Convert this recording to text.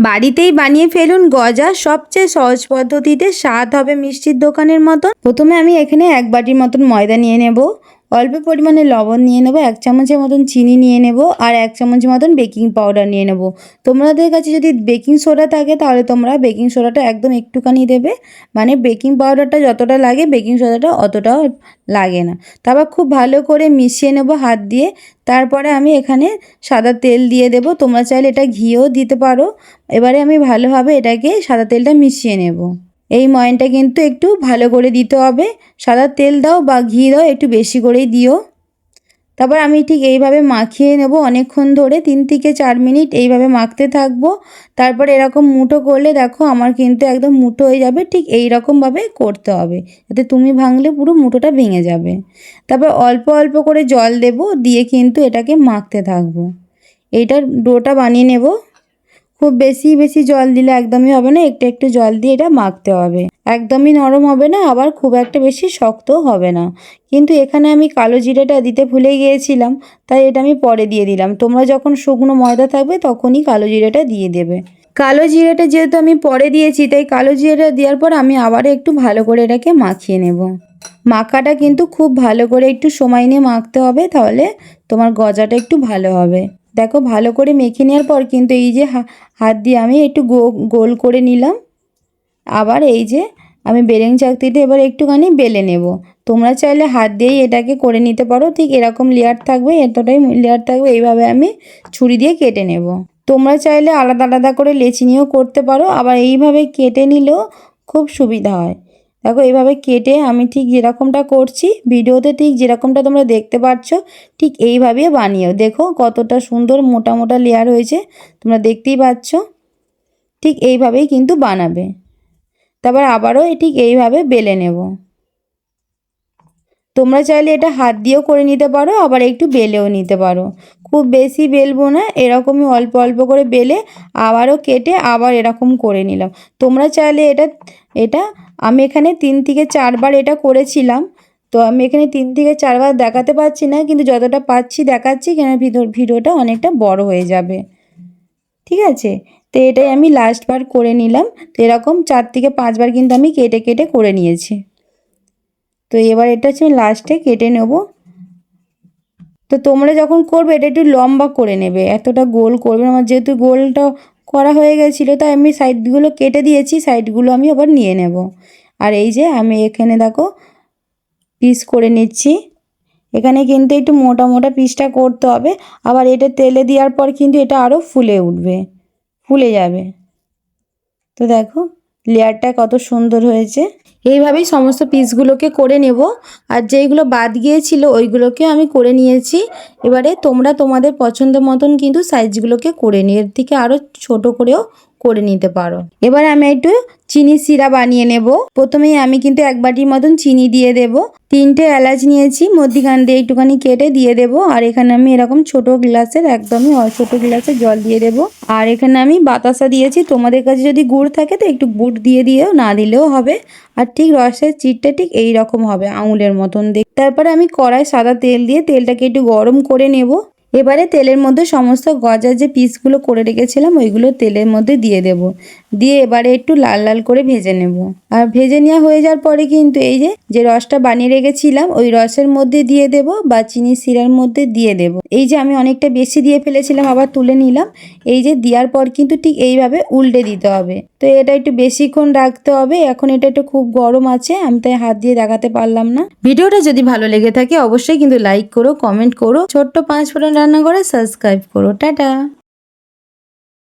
বাড়িতেই বানিয়ে ফেলুন গজা, সবচেয়ে সহজ পদ্ধতিতে স্বাদ হবে মিষ্টির দোকানের মতন। প্রথমে আমি এখানে এক বাটির মতন ময়দা নিয়ে নেব। অল্প পরিমাণে লবণ নিয়ে নেব, এক চামচের মতন চিনি নিয়ে নেব আর এক চামচের মতন বেকিং পাউডার নিয়ে নেব। তোমাদের কাছে যদি বেকিং সোডা থাকে তাহলে তোমরা বেকিং সোডাটা একদম একটুখানি দেবে। মানে বেকিং পাউডারটা যতটা লাগে, বেকিং সোডাটা অতটাও লাগে না। তারপর খুব ভালো করে মিশিয়ে নেব হাত দিয়ে। তারপরে আমি এখানে সাদা তেল দিয়ে দেব। তোমরা চাইলে এটা ঘিও দিতে পারো। এবারে আমি ভালোভাবে এটাকে সাদা তেলটা মিশিয়ে নেব। এই ময়নটা কিন্তু একটু ভালো করে দিতে হবে। সাদা তেল দাও বা ঘি দাও, একটু বেশি করেই দিও। তারপর আমি ঠিক এইভাবে মাখিয়ে নেব অনেকক্ষণ ধরে, তিন থেকে চার মিনিট এইভাবে মাখতে থাকব। তারপর এরকম মুঠো করলে দেখো আমার কিন্তু একদম মুঠো হয়ে যাবে, ঠিক এই রকমভাবে করতে হবে। যাতে তুমি ভাঙলে পুরো মুঠোটা ভেঙে যাবে। তারপর অল্প অল্প করে জল দেব, দিয়ে কিন্তু এটাকে মাখতে থাকব। এইটার ডোটা বানিয়ে নেব। খুব বেশি বেশি জল দিলে একদমই হবে না। একটু একটু জল দিয়ে এটা মাখতে হবে। একদমই নরম হবে না, আবার খুব একটা বেশি শক্ত হবে না। কিন্তু এখানে আমি কালো জিরেটা দিতে ভুলে গিয়েছিলাম, তাই এটা আমি পরে দিয়ে দিলাম। তোমরা যখন শুকনো ময়দা থাকবে তখনই কালো জিরেটা দিয়ে দেবে। কালো জিরেটা যেহেতু আমি পরে দিয়েছি, তাই কালো জিরেটা দেওয়ার পর আমি আবার একটু ভালো করে এটাকে মাখিয়ে নেব। মাখাটা কিন্তু খুব ভালো করে একটু সময় নিয়ে মাখতে হবে, তাহলে তোমার গজাটা একটু ভালো হবে। দেখো, ভালো করে মেখে নেওয়ার পর কিন্তু এই যে হাত দিয়ে আমি একটু গোল করে নিলাম। আবার এই যে আমি বেলেং চাকতিতে এবার একটুখানি বেলে নেব। তোমরা চাইলে হাত দিয়েই এটাকে করে নিতে পারো। ঠিক এরকম লেয়ার থাকবে, এতটাই লেয়ার থাকবে, এইভাবে আমি ছুরি দিয়ে কেটে নেব। তোমরা চাইলে আলাদা আলাদা করে লেচি নিয়েও করতে পারো। আবার এইভাবে কেটে নিলেও খুব সুবিধা হয়। দেখো, এইভাবে কেটে আমি ঠিক যেরকমটা করছি, ভিডিওতে ঠিক যেরকমটা তোমরা দেখতে পাচ্ছ ঠিক এইভাবে বানিয়েও। দেখো, কতটা সুন্দর মোটা মোটা লেয়ার হয়েছে, তোমরা দেখতেই পাচ্ছ। ঠিক এইভাবেই কিন্তু বানাবে। তারপর আবারও ঠিক এইভাবে বেলে নেব। তোমরা চাইলে এটা হাত দিয়েও করে নিতে পারো, আবার একটু বেলেও নিতে পারো। খুব বেশি বেলবো না, এরকমই অল্প অল্প করে বেলে আবারও কেটে আবার এরকম করে নিলাম। তোমরা চাইলে এটা এটা আমি এখানে তিন থেকে চারবার এটা করেছিলাম। তো আমি এখানে তিন থেকে চারবার দেখাতে পারছি না, কিন্তু যতটা পাচ্ছি দেখাচ্ছি কেন ভিডিও ভিডিওটা অনেকটা বড় হয়ে যাবে। ঠিক আছে? তো এটাই আমি লাস্টবার করে নিলাম। তো এরকম চার থেকে পাঁচবার কিন্তু আমি কেটে কেটে করে নিয়েছি। তো এবার এটা হচ্ছে লাস্টে কেটে নেব। তো তোমরা যখন করবে, এটা একটু লম্বা করে নেবে। এতটা গোল করবে আমার যেহেতু গোলটা করা হয়ে গেছিল, তাই আমি সাইডগুলো কেটে দিয়েছি, সাইডগুলো আমি আবার নিয়ে নেব। আর এই যে আমি এখানে দেখো পিস করে নিচ্ছি। এখানে কিন্তু একটু মোটা মোটা পিসটা করতে হবে, আবার এটা তেলে দেওয়ার পর কিন্তু এটা আরও ফুলে উঠবে, ফুলে যাবে। তো দেখো, লেয়ারটা কত সুন্দর হয়েছে। এইভাবেই সমস্ত পিসগুলোকে করে নেব। আর যেইগুলো বাদ গিয়েছিল ওইগুলোকে আমি করে নিয়েছি। এবারে তোমরা তোমাদের পছন্দ মতন কিন্তু সাইজগুলোকে করে নিয়ে এর থেকে আরও ছোট করেও করে নিতে পারো। এবার আমি একটু চিনি সিরা বানিয়ে নেব। প্রথমেই আমি কিন্তু এক বাটির মতন চিনি দিয়ে দেব। তিনটে এলাচ নিয়েছি, মধ্যিখান দিয়ে একটুখানি কেটে দিয়ে দেব। আর এখানে আমি এরকম ছোট গ্লাসের, একদমই ছোট গ্লাসে জল দিয়ে দেব। আর এখানে আমি বাতাসা দিয়েছি। তোমাদের কাছে যদি গুড় থাকে তো একটু গুড় দিয়ে দিয়েও না দিলেও হবে। আর ঠিক রসের চিটটা ঠিক এই রকম হবে, আঙুলের মতন দেখ তারপরে আমি কড়াই সাদা তেল দিয়ে তেলটাকে একটু গরম করে নেব। এবারে তেলের মধ্যে সমস্ত গজার যে পিসগুলো করে রেখেছিলাম, ওইগুলো তেলের মধ্যে দিয়ে দেব। দিয়ে এবারে একটু লাল লাল করে ভেজে নেব। আর ভেজে নেওয়া হয়ে যাওয়ার পরে কিন্তু এই যে যে রসটা বানিয়ে রেখেছিলাম, ওই রসের মধ্যে দিয়ে দেব বা চিনি শিরার মধ্যে দিয়ে দেব। এই যে আমি অনেকটা বেশি দিয়ে ফেলেছিলাম, আবার তুলে নিলাম। এই যে দেওয়ার পর কিন্তু ঠিক এইভাবে উল্টে দিতে হবে। তো এটা একটু বেশিক্ষণ রাখতে হবে। এখন এটা একটু খুব গরম আছে, আমি তাই হাত দিয়ে দেখাতে পারলাম না। ভিডিওটা যদি ভালো লেগে থাকে, অবশ্যই কিন্তু লাইক করো, কমেন্ট করো। ছোট্ট পাঁচ ফোড়ন রান্না করে সাবস্ক্রাইব করো টাটা।